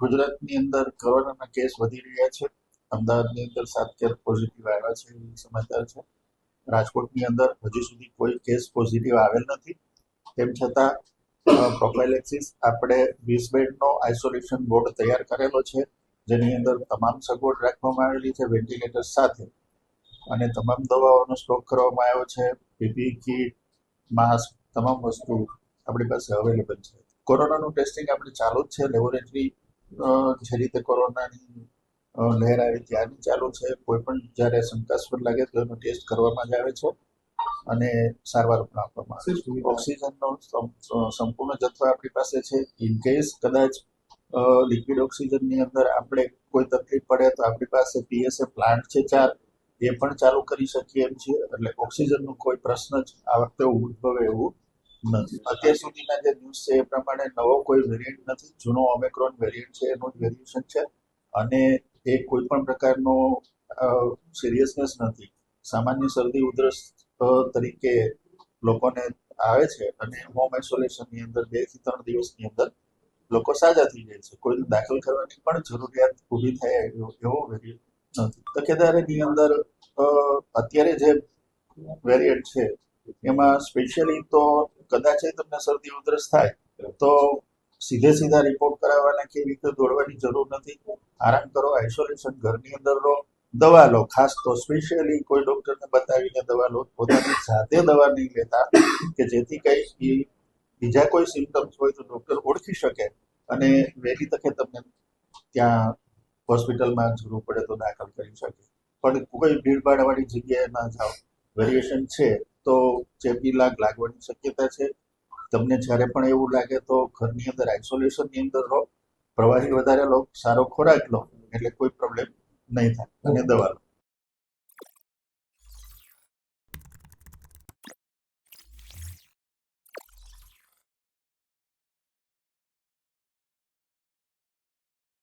ગુજરાતની અંદર કોરોનાના કેસ વધી રહ્યા છે. અમદાવાદની અંદર સાત કેસ પોઝિટિવ આવ્યા છે એવી સમાચાર છે. રાજકોટની અંદર હજુ સુધી કોઈ કેસ પોઝિટિવ આવેલ નથી. તેમ છતાં પ્રોફાઇલેક્સિસ આપણે વીસ બેડનો આઇસોલેશન બોર્ડ તૈયાર કરેલો છે. જેની અંદર તમામ સગવડ રાખવામાં આવેલી છે વેન્ટિલેટર સાથે. અને તમામ દવાઓનો સ્ટોક કરવામાં આવ્યો છે. પીપી કીટ, માસ્ક, તમામ વસ્તુ આપણી પાસે અવેલેબલ છે. કોરોનાનું ટેસ્ટિંગ આપણે ચાલુ જ છે. લેબોરેટરી જે રીતે કોરોનાની લહેર આવી ત્યારની ચાલુ છે કોઈ પણ જ્યારે શંકાસ્પદ લાગે તો એનો ટેસ્ટ કરવામાં જ આવે છે અને સારવાર પણ આપવામાં આવે છે. ઓક્સિજનનો સંપૂર્ણ જથ્થો આપણી પાસે છે. ઇન કેસ કદાચ લિક્વિડ ઓક્સિજનની અંદર આપણે કોઈ તકલીફ પડે તો આપણી પાસે પીએસએ પ્લાન્ટ છે ચાર એ પણ ચાલુ કરી શકીએ એમ છીએ. એટલે ઓક્સિજનનો કોઈ પ્રશ્ન જ આ વખતે ઉદ્ભવે એવું નથી. અત્યાર સુધીના જે ન્યૂઝ છે એ પ્રમાણે નવો કોઈ વેરિયન્ટ નથી. જૂનો ઓમેક્રોન વેરિયન્ટ છે એનું જ વેરિએશન છે અને એ કોઈ પણ પ્રકારનો સિરિયસનેસ નથી. સામાન્ય શરદી ઉધરસ તરીકે લોકોને આવે છે અને હોમ આઇસોલેશનની અંદર બેથી ત્રણ દિવસની અંદર લોકો સાજા થઈ જાય છે. કોઈને દાખલ કરવાની પણ જરૂરિયાત ઊભી થાય એવો વેરિયન્ટ નથી. તકેદારીની અંદર અત્યારે જે વેરિયન્ટ છે એમાં સ્પેશિયલી તો કદાચ તમને શરદી ઉધરસ થાય, તો સીધે સીધા રિપોર્ટ કરાવવાના કે રીતે દોડવાની જરૂર નથી. આરામ કરો આઇસોલેશન ઘરની અંદર લો, દવા લો. ખાસ તો સ્પેશિયલી કોઈ ડોક્ટરને બતાવીને દવા લો. પોતાની જાતે દવા નહીં લેતા કે જેથી કંઈ બીજા કોઈ સિમ્ટમ્સ હોય તો ડોક્ટર ઓળખી શકે અને વહેલી તકે તમને ત્યાં હોસ્પિટલમાં જરૂર પડે તો દાખલ કરી શકે. પણ કોઈ ભીડભાડવાળી જગ્યાએ ના જાઓ. વેરિએશન છે. તો ચેપી લાગ, લાગવાની શક્યતા છે. તમને જ્યારે પણ એવું લાગે તો ઘરની અંદર આઇસોલેશનની અંદર રહો. પ્રવાહી વધારે લો, સારો ખોરાક લો, એટલે કોઈ પ્રોબ્લેમ નહીં થાય. અને દવા લો.